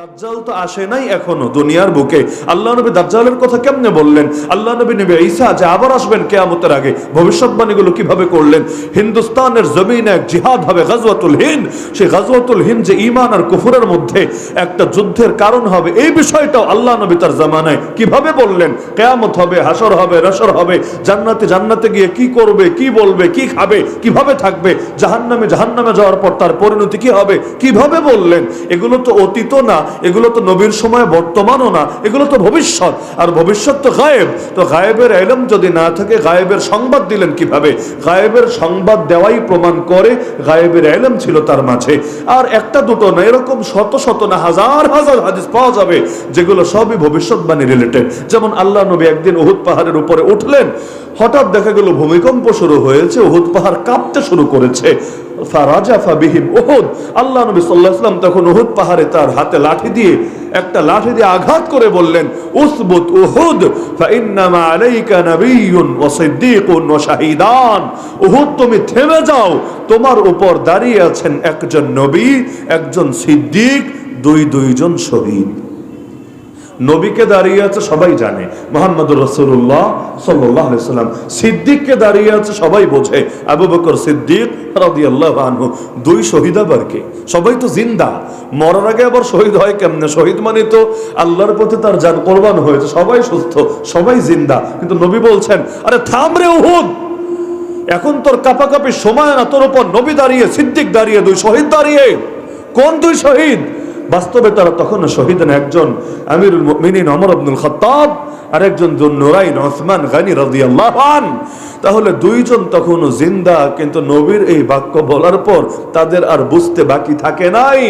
দাজ্জাল তো আসে নাই এখনও দুনিয়ার বুকে। আল্লাহ নবী দাজ্জালের কথা কেমনে বললেন? আল্লাহ নবী নবী ঈসা যে আবার আসবেন কেয়ামতের আগে, ভবিষ্যৎবাণীগুলো কীভাবে করলেন? হিন্দুস্তানের জমিনে এক জিহাদ হবে গাজওয়াতুল হিন্দ। সেই গাজওয়াতুল হিন্দ যে ঈমান আর কুফরের মধ্যে একটা যুদ্ধের কারণ হবে, এই বিষয়টাও আল্লাহ নবী তার জামানায় কীভাবে বললেন? কেয়ামত হবে হাসর হবে রসর হবে, জান্নাতে জান্নাতে গিয়ে কি করবে, কি বলবে, কি খাবে, কীভাবে থাকবে, জাহান্নামে জাহান্নামে যাওয়ার পর তার পরিণতি কি হবে, কীভাবে বললেন? এগুলো তো অতীত না এগুলো তো নবীর সময় বর্তমানও না, এগুলো তো ভবিষ্যৎ। আর ভবিষ্যৎ তো গায়েব। তো গায়েবের এলম যদি না থাকে, গায়েবের সংবাদ দিলেন কীভাবে? গায়েবের সংবাদ দেওয়াই প্রমাণ করে গায়েবের এলম ছিল তার মাঝে। আর একটা দুটো না, এরকম শত শত না, হাজার হাজার হাদিস পাওয়া যাবে, যেগুলো সবই ভবিষ্যৎবাণী রিলেটেড যেমন আল্লাহ নবী একদিন উহুদ পাহাড়ের উপরে উঠলেন, হঠাৎ দেখা গেল ভূমিকম্প শুরু হয়েছে, উহুদ পাহাড় কাঁপতে শুরু করেছে। আল্লাহ নবী ওয়াসাল্লাম তখন উহুদ পাহাড়ে তার হাতে লাঠি দিয়ে, একটা লাঠি দিয়ে আঘাত করে বললেন তুমি থেমে যাও। তোমার উপর দাঁড়িয়ে আছেন একজন নবী, একজন সিদ্দিক, দুই দুইজন শহীদ। নবীকে দাঁড়িয়ে আছে সবাই জানে। মোহাম্মদুর রসুল্লাহ সাল্লাহ সাল্লাম। সিদ্দিককে দাঁড়িয়ে আছে সবাই বোঝে। আবু বকর সিদ্দিক দুই শহীদ সবাই তো জিন্দা। মরার আগে আবার শহীদ হয় কেমনে? শহীদ মানে তো আল্লাহর প্রতি তার যান কোরবান হয়েছে, সবাই সুস্থ, সবাই জিন্দা। কিন্তু নবী বলছেন, আরে থাম রে উহুদ! এখন তোর কাপাকাপি সময় না, তোর উপর নবী দাঁড়িয়ে, সিদ্দিক দাঁড়িয়ে, দুই শহীদ দাঁড়িয়ে। কোন দুই শহীদ? বাস্তবে তারা তখন শহীদ একজন আমিরুল মুমিনিন ওমর আব্দুল খাত্তাব আর একজন নুরাইন ওসমান গানি রাদিয়াল্লাহু আন। তাহলে দুইজন তখনও জিন্দা, কিন্তু নবীর এই বাক্য বলার পর তাদের আর বুঝতে বাকি থাকে নাই।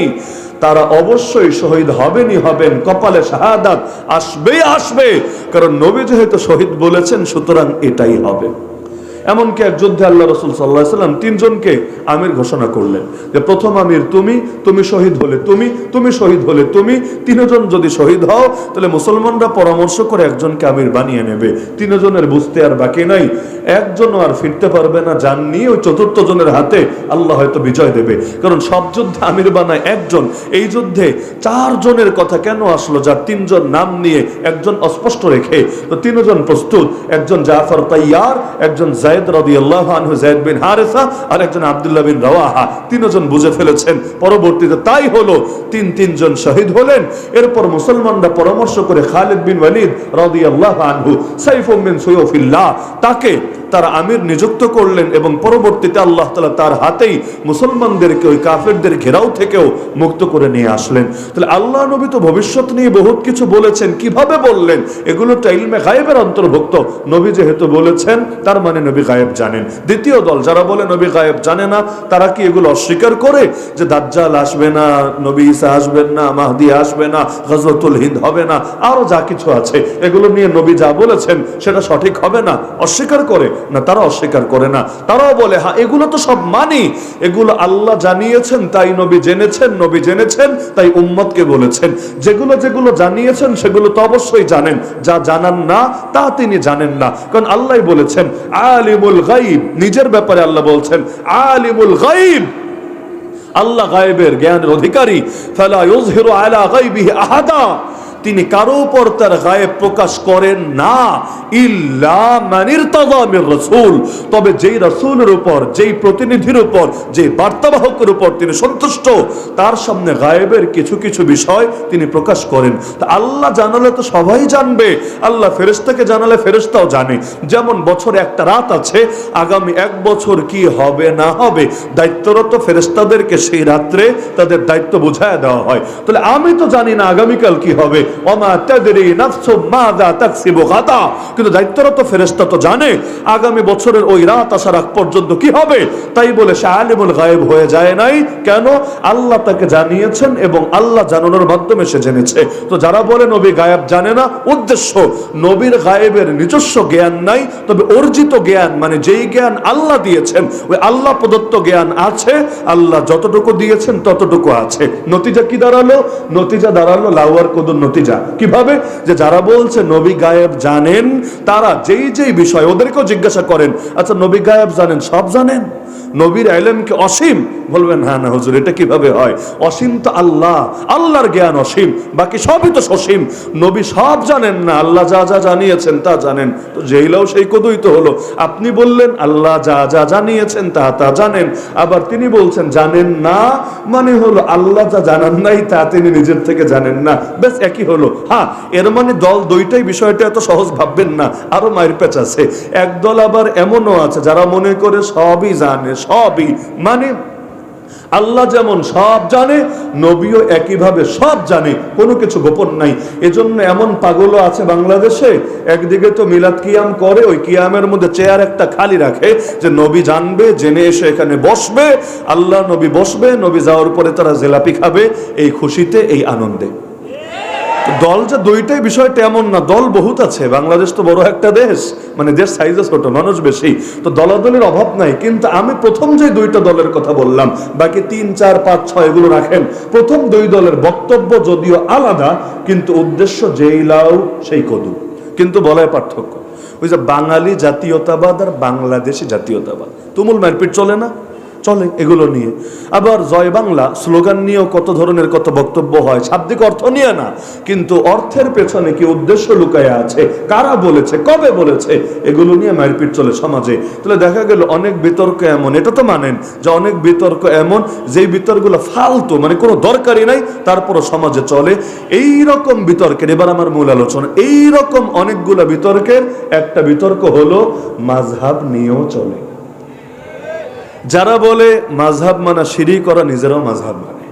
তারা অবশ্যই শহীদ হবেনই হবেন, কপালে শাহাদাত আসবেই আসবে। কারণ নবী যেহেতু শহীদ বলেছেন, সুতরাং এটাই হবে। এমনকি এক যুদ্ধে আল্লাহ রসুল সাল্লাহ সাল্লাম তিনজনকে আমির ঘোষণা করলেন যে প্রথম আমির তুমি তুমি শহীদ হলে তুমি তুমি শহীদ হলে তুমি, তিনজন যদি শহীদ হও, তাহলে মুসলমানরা পরামর্শ করে একজনকে আমির বানিয়ে নেবে। তিনজনের বুঝতে আর বাকি নাই। একজনও আর ফিরতে পারবে না, যান নিয়ে ওই চতুর্থ জনের হাতে আল্লাহ হয়তো বিজয় দেবে। কারণ সব যুদ্ধে আমির বানায় একজন। এই যুদ্ধে চারজনের কথা কেন আসলো যার তিনজন নাম নিয়ে একজন অস্পষ্ট রেখে? তো তিনজন প্রস্তুত, একজন জাফর তাইয়ার, একজন তাকে তার আমির নিযুক্ত করলেন এবং পরবর্তীতে আল্লাহ তালা তার হাতেই মুসলমানদেরকে ওই কাফেরদের ঘেরাও থেকেও মুক্ত করে নিয়ে আসলেন। তাহলে আল্লাহ নবী তো ভবিষ্যৎ নিয়ে বহুত কিছু বলেছেন, কীভাবে বললেন? এগুলো তো ইলমে গায়েবের অন্তর্ভুক্ত। নবী যেহেতু বলেছেন, তার মানে নবী গায়েব জানেন। দ্বিতীয় দল যারা বলে নবী গায়েব জানে না, তারা কি এগুলো অস্বীকার করে যে দাজ্জাল আসবে না, নবী ঈসা আসবেন না, মাহদি আসবে না গজরতুল হিন্দ হবে না, আরও যা কিছু আছে, এগুলো নিয়ে নবী যা বলেছেন সেটা সঠিক হবে না, অস্বীকার করে? না, তারা অস্বীকার করে না। তারাও বলে হ্যাঁ এগুলো তো সব মানি, এগুলো আল্লাহ জানিয়েছেন, তাই নবী জেনেছেন নবী জেনেছেন, তাই উম্মতকে বলেছেন। যেগুলো যেগুলো জানিয়েছেন, সেগুলো তো অবশ্যই জানেন, যা জানান না, তা তিনি জানেন না। কারণ আল্লাহ বলেছেন আলিমুল গাইব নিজের ব্যাপারে আল্লাহ বলছেন, আলিমুল গাইব আল্লাহ গায়েবের জ্ঞানের অধিকারী। ফালা ইউযহিরু আলা গায়বিহি আহাদা। তিনি কারও উপর তার গায়েব প্রকাশ করেন না। ইল্লা মানির তাদামির রসুল। তবে যেই রসুলের উপর, যেই প্রতিনিধির উপর, যেই বার্তাবাহকের উপর তিনি সন্তুষ্ট, তার সামনে গায়েবের কিছু কিছু বিষয় তিনি প্রকাশ করেন। তা আল্লাহ জানালে তো সবাই জানবে। আল্লাহ ফেরেশতাকে জানালে ফেরেশতাও জানে। যেমন বছরে একটা রাত আছে, আগামী এক বছর কি হবে, না হবে, দায়িত্বরত ফেরেশতাদেরকে সেই রাত্রে তাদের দায়িত্ব বোঝায় দেওয়া হয়। তাহলে আমি তো জানি না আগামীকাল কি হবে। কিন্তু দায়িত্বরত ফেরেশতা তো জানে, আগামী বছরের ওই রাত আসার আগ পর্যন্ত কি হবে? তাই বলে সে আলিমুল গায়েব হয়ে যায় নাই। কেন? আল্লাহ তাকে জানিয়েছেন এবং আল্লাহ জানানোর মাধ্যমে সে জেনেছে। তো যারা বলে নবী গায়েব জানে না, উদ্দেশ্য নবীর গায়েবের নিজস্ব জ্ঞান নাই। তবে অর্জিত জ্ঞান মানে যেই জ্ঞান আল্লাহ দিয়েছেন, ওই আল্লাহ প্রদত্ত জ্ঞান আছে। আল্লাহ যতটুকু দিয়েছেন ততটুকু আছে। নতিজা কি দাঁড়াল? নতিজা দাঁড়াল লাউয়ার কদুর নতিজা। নতিজা কীভাবে? যে যারা বলছে নবী গায়েব জানেন, তারা যেই যেই বিষয় ওদেরকেও জিজ্ঞাসা করেন আচ্ছা নবী গায়েব জানেন, সব জানেন? নবীর আইলেম কি অসীম? বলবেন হ্যাঁ না হুজুর, এটা কীভাবে হয়? অসীম তো আল্লাহ, আল্লাহর জ্ঞান অসীম, বাকি সবই তো সসীম। নবী সব জানেন না, আল্লাহ যা যা জানিয়েছেন তা জানেন। তো যেইলাও সেই কদই তো হলো। আপনি বললেন, আল্লাহ যা যা জানিয়েছেন তা তা জানেন। আবার তিনি বলছেন, জানেন না মানে হলো, আল্লাহ যা জানান নাই তা তিনি নিজের থেকে জানেন না। বেশ একই হলো। হ্যাঁ এর মানে দল দুইটাই বিষয়টা এত সহজ ভাববেন না। আরও মায়ের পেচ আছে একদল আবার এমনও আছে, যারা মনে করে সবই জানে। সবই মানে। আল্লাহ যেমন সব জানে, নবীও একইভাবে সব জানে, কোনো কিছু গোপন নাই। এজন্য এমন পাগলও আছে বাংলাদেশে, একদিকে তো মিলাদ কিয়াম করে, ওই কিয়ামের মধ্যে চেয়ার একটা খালি রাখে, যে নবী জানবে, জেনে এসে এখানে বসবে, আল্লাহ নবী বসবে, নবী যাওয়ার পরে তারা জেলাপি খাবে, এই খুশিতে, এই আনন্দে। দল যে দুইটাই বিষয়টা এমন না, দল বহুত আছে। বাংলাদেশ তো বড় একটা দেশ মানে দেশ সাইজে ছোট, মানুষ বেশি। তো দলাদলের অভাব নাই, কিন্তু আমি প্রথম যে দুইটা দলের কথা বললাম, বাকি তিন, চার, পাঁচ, ছয় এগুলো রাখেন। প্রথম দুই দলের বক্তব্য যদিও আলাদা, কিন্তু উদ্দেশ্য যেই লাউ, সেই কদু। কিন্তু বলায় পার্থক্য। ওই যে বাঙালি জাতীয়তাবাদ আর বাংলাদেশি জাতীয়তাবাদ। তুমুল মারপিট চলে না? চলে এগুলো নিয়ে। আবার জয় বাংলা স্লোগান নিয়েও কত ধরনের কত বক্তব্য হয়, শাব্দিক অর্থ নিয়ে না, কিন্তু অর্থের পেছনে কি উদ্দেশ্য লুকায় আছে, কারা বলেছে, কবে বলেছে, এগুলো নিয়ে মারপিট চলে সমাজে। তাহলে দেখা গেল অনেক বিতর্ক এমন, এটা তো মানেন যে অনেক বিতর্ক এমন, যেই বিতর্কগুলো ফালতু মানে কোনো দরকারই নাই, তারপরও সমাজে চলে। এই রকম বিতর্কের, এবার আমার মূল আলোচনা এই রকম অনেকগুলো বিতর্কের, একটা বিতর্ক হলো, মাঝহাব নিয়েও চলে। যারা বলে মাঝহাব মানা সিঁড়ি করা নিজেরাও মাঝহাব মানে।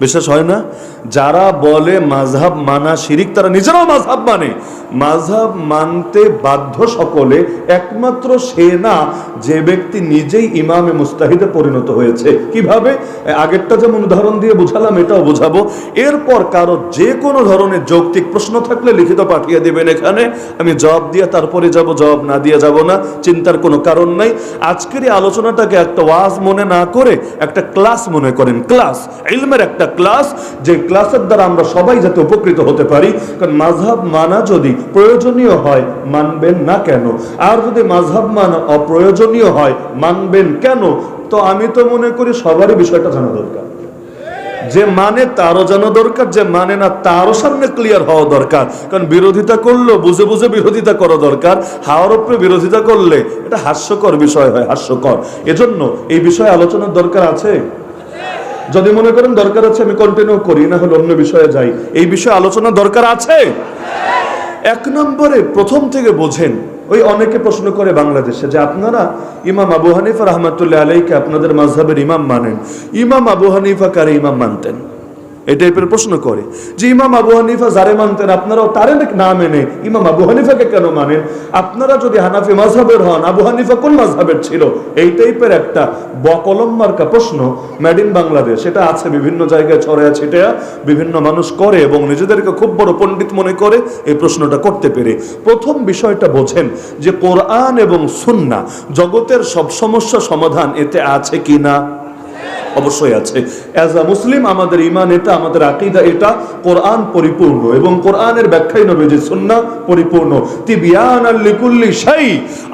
বিশ্বাস হয় না? যারা বলে মাঝহাব মানা শিরিক, তারা নিজেরাও মাঝহাব মানে। মাঝহাব মানতে বাধ্য সকলে, একমাত্র সে না, যে ব্যক্তি নিজেই ইমামে মুস্তাহিদে পরিণত হয়েছে। কীভাবে? আগেরটা যেমন উদাহরণ দিয়ে বুঝালাম, এটাও বোঝাবো। এরপর কারও যে কোনো ধরনের যৌক্তিক প্রশ্ন থাকলে লিখিত পাঠিয়ে দেবেন এখানে। আমি জবাব দিয়ে তারপরে যাব, জবাব না দিয়ে যাব না, চিন্তার কোনো কারণ নাই। আজকের এই আলোচনাটাকে একটা ওয়াজ মনে না করে, একটা ক্লাস মনে করেন। ক্লাস, ইলমের একটা ক্লাস যে ক্লাসের দ্বারা আমরা সবাই যাতে উপকৃত হতে পারি, কারণ মাঝহাব মানা যদি প্রয়োজনীয় হয়, মানবেন না কেন? আর যদি মাঝহাব মানা অপ্রয়োজনীয় হয়, মানবেন কেন? তো আমি তো মনে করি সবারই বিষয়টা জানা দরকার। যে মানে তারও জানা দরকার, যে মানে না তারও সামনে ক্লিয়ার হওয়া দরকার। কারণ বিরোধিতা করল বুঝে বুঝে বিরোধিতা করা দরকার। হাওয়ার উপরে বিরোধিতা করলে এটা হাস্যকর বিষয় হয়, হাস্যকর। এজন্য এই বিষয়ে আলোচনার দরকার আছে? যদি মনে করেন দরকার আছে, আমি কন্টিনিউ করি, না হলে অন্য বিষয়ে যাই। এই বিষয়ে আলোচনা দরকার আছে? এক নম্বরে প্রথম থেকে বোঝেন, ওই অনেকে প্রশ্ন করে বাংলাদেশে যে আপনারা ইমাম আবু হানিফা রহমতুল্লাহ আলাইকে আপনাদের মাঝহবের ইমাম মানেন। ইমাম আবু হানিফা কারে ইমাম মানতেন। এই টাইপের প্রশ্ন করে যে ইমাম আবু হানিফা যারে মানতেন, আপনারাও তারে না মেনে? ইমাম আবু হানিফাকে কেন মানেন? আপনারা যদি হানাফি মাঝহাবের হন, আবু হানিফা কোন মাঝহাবের ছিল? এই টাইপের একটা বকলম মার্কা প্রশ্ন মেড ইন বাংলাদেশ। এটা আছে বিভিন্ন জায়গায় ছড়ায় ছিটে বিভিন্ন মানুষ করে এবং নিজেদেরকে খুব বড় পণ্ডিত মনে করে এই প্রশ্নটা করতে পেরে। প্রথম বিষয়টা বোঝেন যে কোরআন এবং সুন্না জগতের সব সমস্যা সমাধান এতে আছে কি না অবশ্যই আছে। অ্যাজ আ মুসলিম আমাদের ইমান এটা, আমাদের আকিদা এটা, কোরআন পরিপূর্ণ এবং কোরআনের ব্যাখ্যাই নবীজি সুন্না পরিপূর্ণ। তিবিয়ান লিকুল্লি শাই।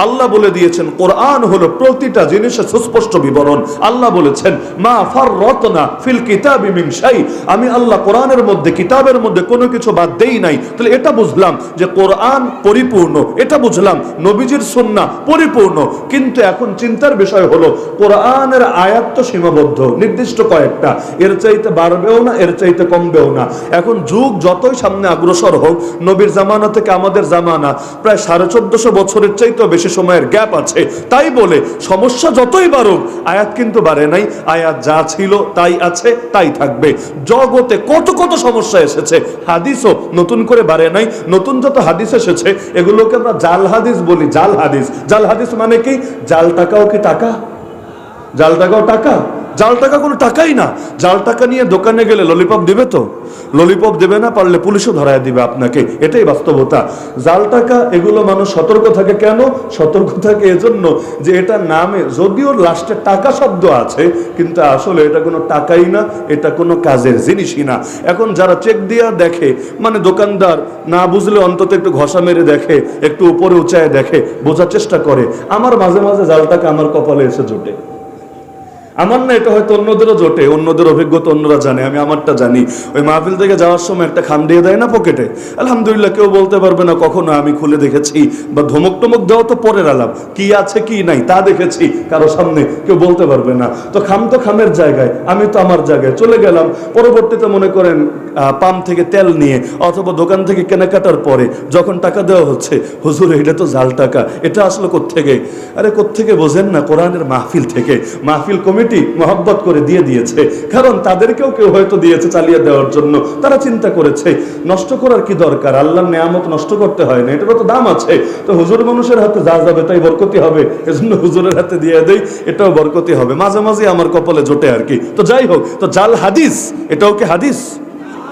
আল্লাহ বলে দিয়েছেন, কোরআন হলো প্রতিটা জিনিসের সুস্পষ্ট বিবরণ। আল্লাহ বলেছেন, মা ফাররাতনা ফিল কিতাবি মিন শাই। আমি আল্লাহ কোরআনের মধ্যে, কিতাবের মধ্যে কোনো কিছু বাদ দেই নাই। তাহলে এটা বুঝলাম যে কোরআন পরিপূর্ণ, এটা বুঝলাম নবীজির সুন্না পরিপূর্ণ। কিন্তু এখন চিন্তার বিষয় হলো, কোরআনের আয়াত তো সীমাবদ্ধ। নির্দিষ্ট কয়েকটা। এর চাইতে বাড়বেও না, এর চাইতে কমবেও না। এখন যুগ যতই সামনে অগ্রসর হোক, নবীর জামানা থেকে আমাদের জামানা, প্রায় সাড়ে চোদ্দশো বছরের চাইতেও বেশি সময়ের গ্যাপ আছে। তাই বলে, সমস্যা যতই বাড়ুক, আয়াত কিন্তু বাড়ে নাই। আয়াত যা ছিল, তাই আছে, তাই থাকবে। জগতে কত কত সমস্যা এসেছে, হাদিসও নতুন করে বাড়ে নাই। নতুন যত হাদিস এসেছে, এগুলোকে আমরা জাল হাদিস বলি, জাল হাদিস। জাল হাদিস মানে কি? জাল টাকাও কি টাকা? জাল টাকাও টাকা? জাল টাকা কোনো টাকাই না। জাল টাকা নিয়ে দোকানে গেলে ললিপপ দিবে তো? ললিপপ দেবে না, পারলে পুলিশও ধরায় দিবে আপনাকে। এটাই বাস্তবতা। জাল টাকা, এগুলো মানুষ সতর্ক থাকে কেন? সতর্ক থাকে এজন্য যে এটা নামে, যদিও লাস্টে টাকা শব্দ আছে, কিন্তু আসলে এটা কোনো টাকাই না, এটা কোনো কাজের জিনিসই না। এখন যারা চেক দিয়া দেখে মানে দোকানদার না বুঝলে অন্তত একটু ঘষা মেরে দেখে, একটু উপরে উঁচায় দেখে, বোঝার চেষ্টা করে। আমার মাঝে মাঝে জাল টাকা আমার কপালে এসে জোটে। আমার না এটা হয়তো অন্যদেরও জোটে, অন্যদের অভিজ্ঞতা অন্যরা জানে, আমি আমারটা জানি। ওই মাহফিল থেকে যাওয়ার সময় একটা খাম দিয়ে দেয় না পকেটে? আলহামদুলিল্লাহ, কেউ বলতে পারবে না কখনো আমি খুলে দেখেছি, বা ধমক টমক দেওয়া তো পরের আলাপ, কি আছে কি নাই তা দেখেছি, কারও সামনে কেউ বলতে পারবে না। তো খাম তো খামের জায়গায়, আমি তো আমার জায়গায়। চলে গেলাম, পরবর্তীতে মনে করেন পাম্প থেকে তেল নিয়ে অথবা দোকান থেকে কেনাকাটার পরে যখন টাকা দেওয়া হচ্ছে, হুজুর, এটা তো জাল টাকা, এটা আসলে কোত্থেকে? আরে, কোত্থেকে বোঝেন না, কোরআনের মাহফিল থেকে। মাহফিল কমিটি মহব্বত করে দিয়ে দিয়েছে, কারণ তাদেরকেও কেউ হয়তো দিয়েছে চালিয়ে দেওয়ার জন্য। তারা চিন্তা করেছে, নষ্ট করার কি দরকার? আল্লাহর নেয়ামত নষ্ট করতে হয় না, এটারও তো দাম আছে। তো হুজুর মানুষের হাতে যা যাবে তাই বরকতি হবে, এজন্য হুজুরের হাতে দিয়ে দেই, এটাও বরকতি হবে। মাঝে মাঝে আমার কপালে জোটে আর কি। তো যাই হোক, তো জাল হাদিস, এটাও কি হাদিস?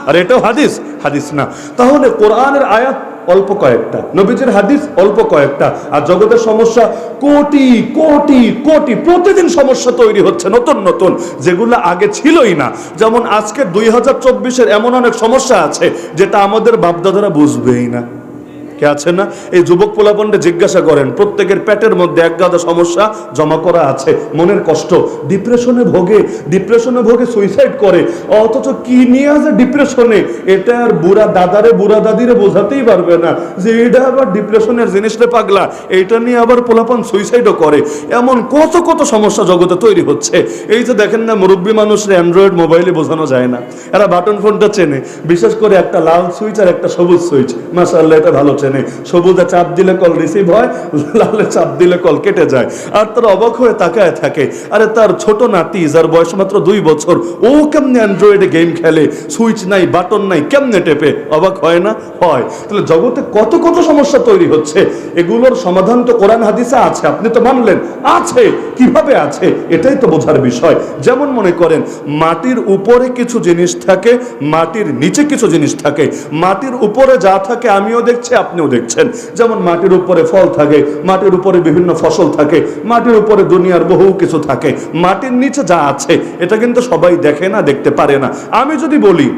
আর এটাও হাদিস হাদিস না। তাহলে কোরআনের আয়াত অল্প কয়েকটা, নবীজির হাদিস অল্প কয়েকটা। আর জগতের সমস্যা, কোটি কোটি কোটি, প্রতিদিন সমস্যা তৈরি হচ্ছে নতুন নতুন, যেগুলো আগে ছিলই না। যেমন আজকে দুই হাজার চব্বিশের এমন অনেক সমস্যা আছে, যেটা আমাদের বাপদাদারা বুঝবেই না। কে আছে না? এই যুবক পোলাপন্ডে জিজ্ঞাসা করেন, প্রত্যেকের পেটের মধ্যে এক গাদা সমস্যা জমা করা আছে, মনের কষ্ট। ডিপ্রেশনে ভোগে ডিপ্রেশনে ভোগে সুইসাইড করে, অথচ কি নিয়ে আছে ডিপ্রেশনে? এটা আর বুড়া দাদারে, বুড়া দাদিরে বোঝাতেই পারবে না যে এটা আবার ডিপ্রেশনের জিনিসটা পাগলা। এইটা নিয়ে আবার পোলাপন সুইসাইডও করে। এমন কত কত সমস্যা জগতে তৈরি হচ্ছে। এই যে দেখেন না, মুরব্বী মানুষরা অ্যান্ড্রয়েড মোবাইলে বোঝানো যায় না। এরা বাটন ফোনটা চেনে। বিশেষ করে একটা লাল সুইচ আর একটা সবুজ সুইচ। মাসাল্লাহ এটা ভালো চেনে। সবুজে চাপ দিলে কল রিসিভ হয়, লালে চাপ দিলে কল কেটে যায়। আর তার অবাক হয়ে তাকায় থাকে। আরে তার ছোট নাতি, যার বয়স মাত্র দুই বছর, ও কেমনে অ্যান্ড্রয়েডে গেম খেলে? সুইচ নাই বাটন নাই, কেমনে টেপে? অবাক হয় না? হয়। তাহলে জগতে কত কত সমস্যা তৈরি হচ্ছে? এগুলোর সমাধান তো কোরআন হাদিসে আছে, আপনি তো মানলেন। আছে, কীভাবে আছে? এটাই তো বোঝার বিষয়। যেমন মনে করেন, মাটির উপরে কিছু জিনিস থাকে, মাটির নিচে কিছু জিনিস থাকে। মাটির উপরে যা থাকে, আমিও দেখছি আপনিও দেখছেন, যেমন মাটির উপরে ফল থাকে, মাটির উপরে বিভিন্ন ফসল থাকে, মাটির উপরে দুনিয়ার বহু কিছু থাকে, মাটির নিচে যা আছে, এটা কিন্তু সবাই দেখে না, দেখতে পারে না। আমি যদি বলি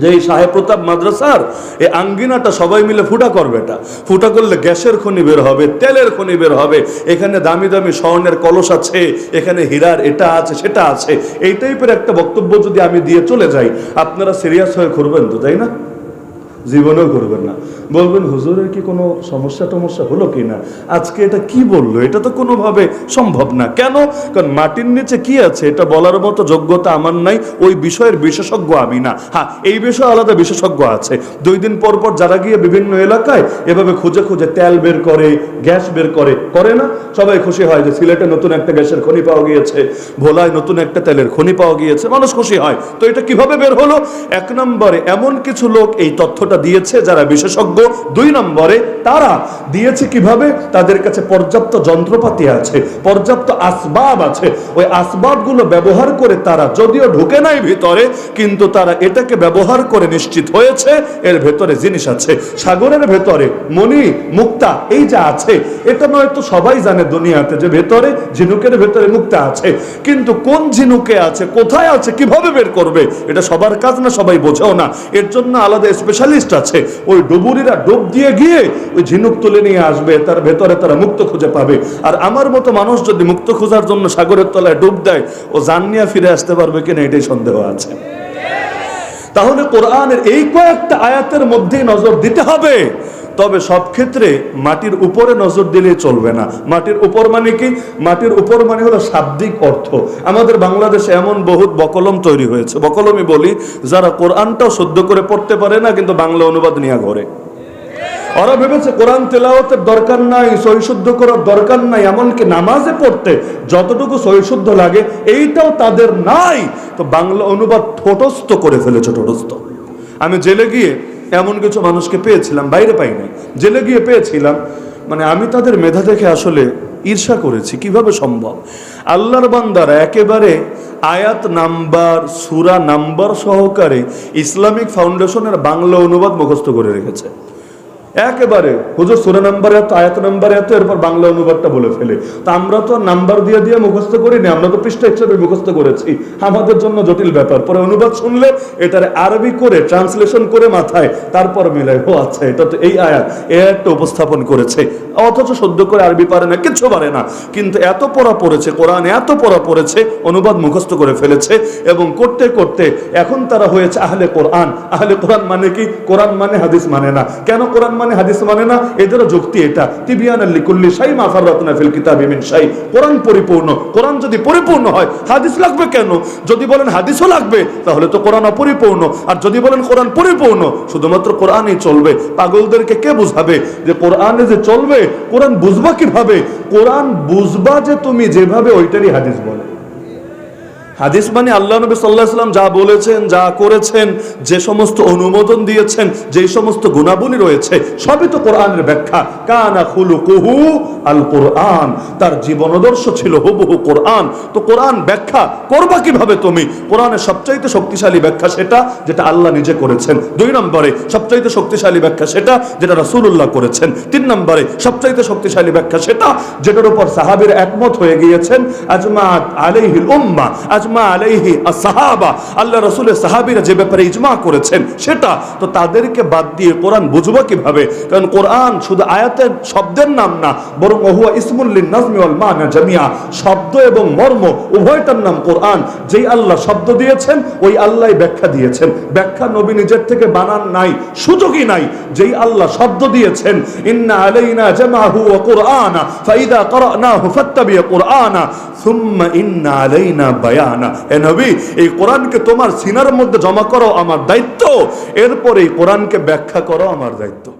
যে এই সাহেব প্রতাপ মাদ্রাসার এই আঙ্গিনাটা সবাই মিলে ফুটা করবে এটা। ফুটা করলে গ্যাসের খনি বের হবে, তেলের খনি বের হবে, এখানে দামি দামি স্বর্ণের কলস আছে, এখানে হীরার এটা আছে, সেটা আছে। এই টাইপের একটা বক্তব্য যদি আমি দিয়ে চলে যাই, আপনারা সিরিয়াস হয়ে করবেন তো, তাই না? জীবনেও করবেন না। বলবেন, হুজুরের কি কোনো সমস্যা টমস্যা হলো কি না? আজকে এটা কি বলল? এটা তো কোনোভাবে সম্ভব না। কেন? কারণ মাটির নিচে কি আছে? এটা বলার মতো যোগ্যতা আমার নাই, ওই বিষয়ের বিশেষজ্ঞ আমি না। হ্যাঁ এই বিষয়ে আলাদা বিশেষজ্ঞ আছে। দুই দিন পর পর যারা গিয়ে বিভিন্ন এলাকায় এভাবে খুঁজে খুঁজে তেল বের করে, গ্যাস বের করে করে না? সবাই খুশি হয় যে সিলেটে নতুন একটা গ্যাসের খনি পাওয়া গিয়েছে, ভোলায় নতুন একটা তেলের খনি পাওয়া গিয়েছে। মানুষ খুশি হয়। তো এটা কীভাবে বের হলো? এক নম্বরে এমন কিছু লোক এই তথ্যটা দিয়েছে, যারা বিশেষজ্ঞ, দুই নম্বরে তারা দিয়েছে কীভাবে? তাদের কাছে পর্যাপ্ত যন্ত্রপাতি আছে, পর্যাপ্ত আসবাব আছে। ওই আসবাবগুলো ব্যবহার করে তারা যদিও ঢুকে নাই ভিতরে, কিন্তু তারা এটাকে ব্যবহার করে নিশ্চিত হয়েছে, এর ভেতরে জিনিস আছে। সাগরের ভেতরে, মণি, মুক্তা, এই যা আছে, এটা নয়তো সবাই জানে দুনিয়াতে যে ভেতরে ঝিনুকের ভেতরে মুক্তা আছে। কিন্তু কোন ঝিনুকে আছে, কোথায় আছে, কীভাবে বের করবে, এটা সবার কাজ না, সবাই বোঝেও না। এর জন্য আলাদা স্পেশালিস্ট আছে। ওই ডুবুরিরা ডুব দিয়ে গিয়ে ওই ঝিনুক তুলে নিয়ে আসবে, তার ভেতরে তারা মুক্ত খুঁজে পাবে। আর আমার মতো মানুষ যদি মুক্ত খোঁজার জন্য সাগরের তলায় ডুব দেয়, ও জান ফিরে আসতে পারবে কিনা এটাই সন্দেহ আছে। তাহলে কোরআনের এই কয়েকটা আয়াতের মধ্যেই নজর দিতে হবে। তবে সব ক্ষেত্রে মাটির উপরে নজর দিলে চলবে না। মাটির উপর মানে কি? মাটির উপর মানে হলো শাব্দিক অর্থ। আমাদের বাংলাদেশে এমন বহুত বকলম তৈরি হয়েছে। বকলমই বলি, যারা কোরআনটাও শুদ্ধ করে পড়তে পারে না, কিন্তু বাংলা অনুবাদ নিয়ে ঘরে। ওরা ভেবেছে কোরআন তেলাওয়াতের দরকার নাই সহিশুদ্ধ করার দরকার নাই, এমনকি নামাজে পড়তে যতটুকু সহিশুদ্ধ লাগে, এইটাও তাদের নাই। তো বাংলা অনুবাদ ঠোটস্থ করে ফেলেছে, ঠোটস্থ। আমি জেলে গিয়ে এমন কিছু মানুষকে পেয়েছিলাম, বাইরে পাই নাই। জেলে গিয়ে পেয়েছিলাম মানে আমি তাদের মেধা দেখে আসলে ঈর্ষা করেছি, কীভাবে সম্ভব? আল্লাহর বান্দারা একেবারে আয়াত নাম্বার, সুরা নাম্বার সহকারে ইসলামিক ফাউন্ডেশনের বাংলা অনুবাদ মুখস্থ করে রেখেছে। একেবারে, হুজুর সুরা নাম্বার এত, আয়াত নাম্বার এত, এরপর বাংলা অনুবাদটা বলে ফেলে। তা আমরা তো নাম্বার দিয়ে দিয়ে মুখস্থ করিনি, আমরা তো পৃষ্ঠা হিসেবে মুখস্থ করেছি। আমাদের জন্য জটিল ব্যাপার। পরে অনুবাদ শুনলে এটার আরবি করে, ট্রান্সলেশন করে মাথায়, তারপর মিলাই ও আচ্ছা এটা তো এই আয়াত, এ একটা উপস্থাপন করেছে। অথচ সদ্য করে আরবি পারে না, কিচ্ছু পারে না। কিন্তু এত পড়া পড়েছে, কোরআন এত পড়া পড়েছে, অনুবাদ মুখস্থ করে ফেলেছে এবং করতে করতে এখন তারা হয়েছে আহলে কোরআন। আহলে কোরআন মানে কি? কোরআন মানে হাদিস মানে না। কেন কোরআন মানে হাদিস মানে না এদেরও যুক্তি এটা। তিবিয়ান কুল্লি শাই মাফার ফিল কিতাব মিন শাই। কোরআন পরিপূর্ণ, কোরআন যদি পরিপূর্ণ হয়, হাদিস লাগবে কেন? যদি বলেন হাদিসও লাগবে, তাহলে তো কোরআন অপরিপূর্ণ। আর যদি বলেন কোরআন পরিপূর্ণ, শুধুমাত্র কোরআনই চলবে। পাগলদেরকে কে বুঝাবে? যে কোরআনে যে চলবে, কোরআন বুঝবা কীভাবে? কোরআন বুঝবা যে তুমি যেভাবে ওইটারই হাদিস বলে। হাদিস মানে আল্লাহ নবী সাল্লাহ সাল্লাম যা বলেছেন, যা করেছেন, যে সমস্ত অনুমোদন দিয়েছেন, যে সমস্ত গুণাবলী রয়েছে, সবই তো কোরআনের ব্যাখ্যা। কানা খুলুকুহু আল কোরআন তার জীবনদর্শ ছিল হুবহু কোরআন। তো কোরআন ব্যাখ্যা করবা কীভাবে তুমি? কোরআনের সবচাইতে শক্তিশালী ব্যাখ্যা সেটা যেটা আল্লাহ নিজে করেছেন। দুই নম্বরে সবচাইতে শক্তিশালী ব্যাখ্যা সেটা যেটা রাসূলুল্লাহ করেছেন। তিন নম্বরে সবচাইতে শক্তিশালী ব্যাখ্যা সেটা যেটার উপর সাহাবীর একমত হয়ে গিয়েছেন, আজমাত আলাইহিল উম্মা আজমা আলাইহি সাহাবা আল্লাহ রসুলের সাহাবীরা যে ব্যাপারে ইজমা করেছেন সেটা, তো তাদেরকে বাদ দিয়ে কোরআন বুঝব কীভাবে? কারণ কোরআন শুধু আয়াতের শব্দের নাম না, বরং ওহুয়া ইসমুল্লিন নাজমি মানা জামিয়া, শব্দ এবং মর্ম উভয়টার নাম কোরআন। যেই আল্লাহ শব্দ দিয়েছেন, ওই আল্লাহ ব্যাখ্যা দিয়েছেন। ব্যাখ্যা নবী নিজের থেকে বানান নাই, সুযোগই নাই। যেই আল্লাহ শব্দ দিয়েছেন, ইন্না আলাইনা জামাহু ওয়া কুরআনা, ফাইদা ক্বরানাহু ফাত্তাবি কুরআনা, সুম্মা ইন্না আলাইনা বায়ানা। এ নবী, এই কোরআনকে তোমার সিনার মধ্যে জমা করো আমার দায়িত্ব, এরপর এই কোরআনকে ব্যাখ্যা করো আমার দায়িত্ব।